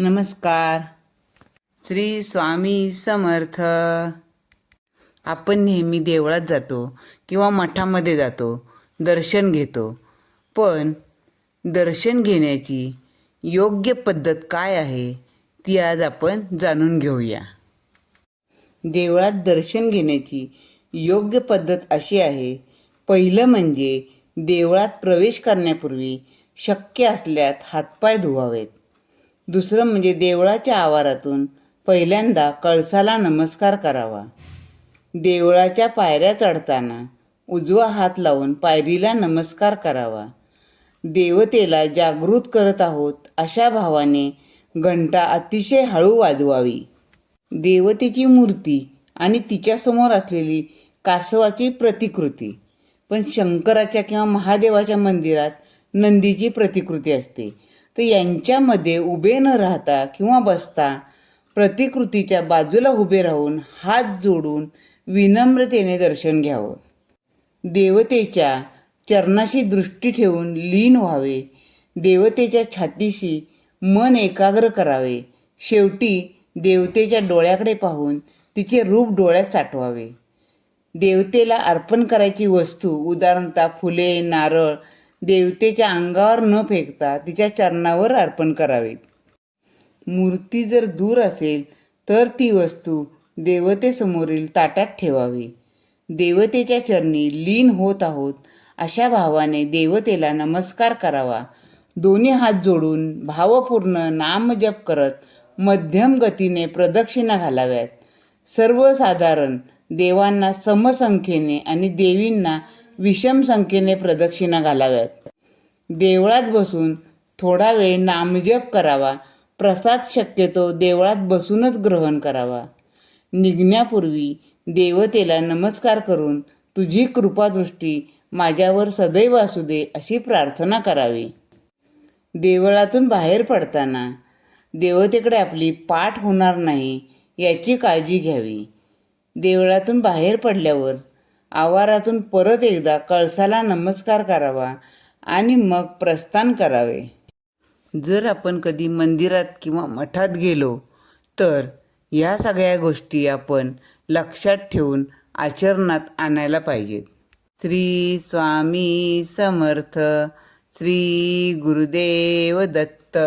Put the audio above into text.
नमस्कार. श्री स्वामी समर्थ. आपण नेहमी देवळात जातो किंवा मठामध्ये जातो दर्शन घेतो. पण दर्शन घेण्याची योग्य पद्धत काय आहे ती आज आपण जाणून घेऊया. देवळात दर्शन घेण्याची योग्य पद्धत अशी आहे पहिलं म्हणजे देवळात प्रवेश करण्यापूर्वी शक्य असल्यास हातपाय धुवावेत. दुसरं म्हणजे देवळाच्या आवारातून पहिल्यांदा कळसाला नमस्कार करावा. देवळाच्या पायऱ्या चढताना उजवा हात लावून पायरीला नमस्कार करावा. देवतेला जागृत करत आहोत अशा भावाने घंटा अतिशय हळू वाजवावी. देवतेची मूर्ती आणि तिच्यासमोर असलेली कासवाची प्रतिकृती पण शंकराच्या किंवा महादेवाच्या मंदिरात नंदीची प्रतिकृती असते. तर यांच्यामध्ये उभे न राहता किंवा बसता प्रतिकृतीच्या बाजूला उभे राहून हात जोडून विनम्रतेने दर्शन घ्यावं. देवतेच्या चरणाशी दृष्टी ठेवून लीन व्हावे. देवतेच्या छातीशी मन एकाग्र करावे. शेवटी देवतेच्या डोळ्याकडे पाहून तिचे रूप डोळ्यात साठवावे. देवतेला अर्पण करायची वस्तू उदाहरणतः फुले नारळ देवतेच्या अंगावर न फेकता तिच्या चरणावर अर्पण करावेत. मूर्ती जर दूर असेल तर ती वस्तू देवतेसमोरील ताटात ठेवावी. देवतेच्या चरणी लीन होत आहोत अशा भावाने देवतेला नमस्कार करावा. दोन्ही हात जोडून भावपूर्ण नामजप करत मध्यम गतीने प्रदक्षिणा घालाव्यात. सर्वसाधारण देवांना समसंख्येने आणि देवींना विषम संख्येने प्रदक्षिणा घालाव्यात. देवळात बसून थोडा वेळ नामजप करावा. प्रसाद शक्यतो देवळात बसूनच ग्रहण करावा. निघण्यापूर्वी देवतेला नमस्कार करून तुझी कृपादृष्टी माझ्यावर सदैव असू दे अशी प्रार्थना करावी. देवळातून बाहेर पडताना देवतेकडे आपली पाठ होणार नाही याची काळजी घ्यावी. देवळातून बाहेर पडल्यावर आवारातून परत एकदा कळसाला नमस्कार करावा आणि मग प्रस्थान करावे. जर आपण कधी मंदिरात किंवा मठात गेलो तर या सगळ्या गोष्टी आपण लक्षात ठेवून आचरणात आणायला पाहिजेत. श्री स्वामी समर्थ श्री गुरुदेव दत्त.